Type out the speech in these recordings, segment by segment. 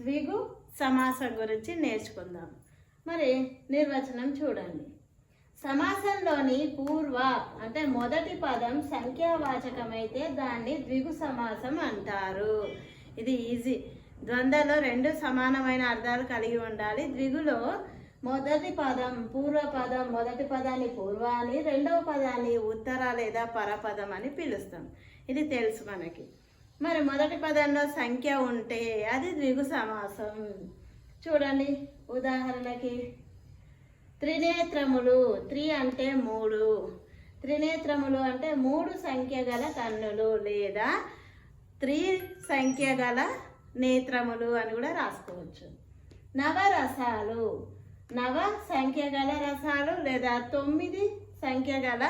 ద్విగు సమాసం గురించి నేర్చుకుందాం. మరి నిర్వచనం చూడండి. సమాసంలోని పూర్వ అంటే మొదటి పదం సంఖ్యావాచకమైతే దాన్ని ద్విగు సమాసం అంటారు. ఇది ఈజీ. ద్వంద్వలో రెండు సమానమైన అర్థాలు కలిగి ఉండాలి. ద్విగులో మొదటి పదం పూర్వ పదం మొదటి పదాన్ని పూర్వ అని రెండవ పదాన్ని ఉత్తర లేదా పరపదం అని పిలుస్తాం. ఇది తెలుసు మనకి. మరి మొదటి పదంలో సంఖ్య ఉంటే అది ద్విగు సమాసం. చూడండి ఉదాహరణకి త్రినేత్రములు త్రి అంటే మూడు. త్రినేత్రములు అంటే మూడు సంఖ్య గల కన్నులు లేదా త్రి సంఖ్య గల నేత్రములు అని కూడా రాసుకోవచ్చు. నవరసాలు. నవ సంఖ్య గల రసాలు లేదా తొమ్మిది సంఖ్య గల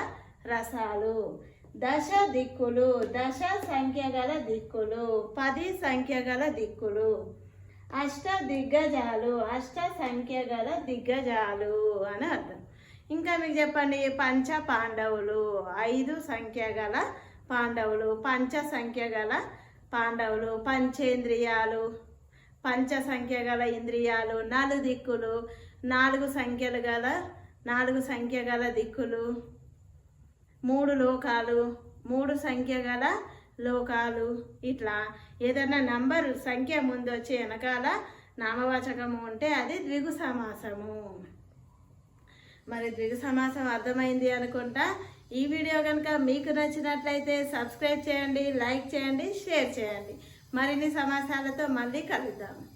రసాలు. దశ దిక్కులు దశ సంఖ్య గల దిక్కులు పది సంఖ్య గల దిక్కులు. అష్ట దిగ్గజాలు అష్ట సంఖ్య గల దిగ్గజాలు అని అర్థం. ఇంకా మీకు చెప్పండి పంచ పాండవులు ఐదు సంఖ్య గల పాండవులు పంచ సంఖ్య గల పాండవులు పంచేంద్రియాలు పంచ సంఖ్య గల ఇంద్రియాలు నలు దిక్కులు నాలుగు సంఖ్యలు గల నాలుగు సంఖ్య గల దిక్కులు. మూడు లోకాలు మూడు సంఖ్య గల లోకాలు. ఇట్లా ఏదైనా నంబర్ సంఖ్య ముందు వచ్చి వెనకాల నామవాచకము ఉంటే అది ద్విగు సమాసము. మరి ద్విగు సమాసం అర్థమైంది అనుకుంటా? ఈ వీడియో కనుక మీకు నచ్చినట్లయితే సబ్స్క్రైబ్ చేయండి లైక్ చేయండి షేర్ చేయండి. మరిన్ని సమాసాలతో మళ్ళీ కలుద్దాం.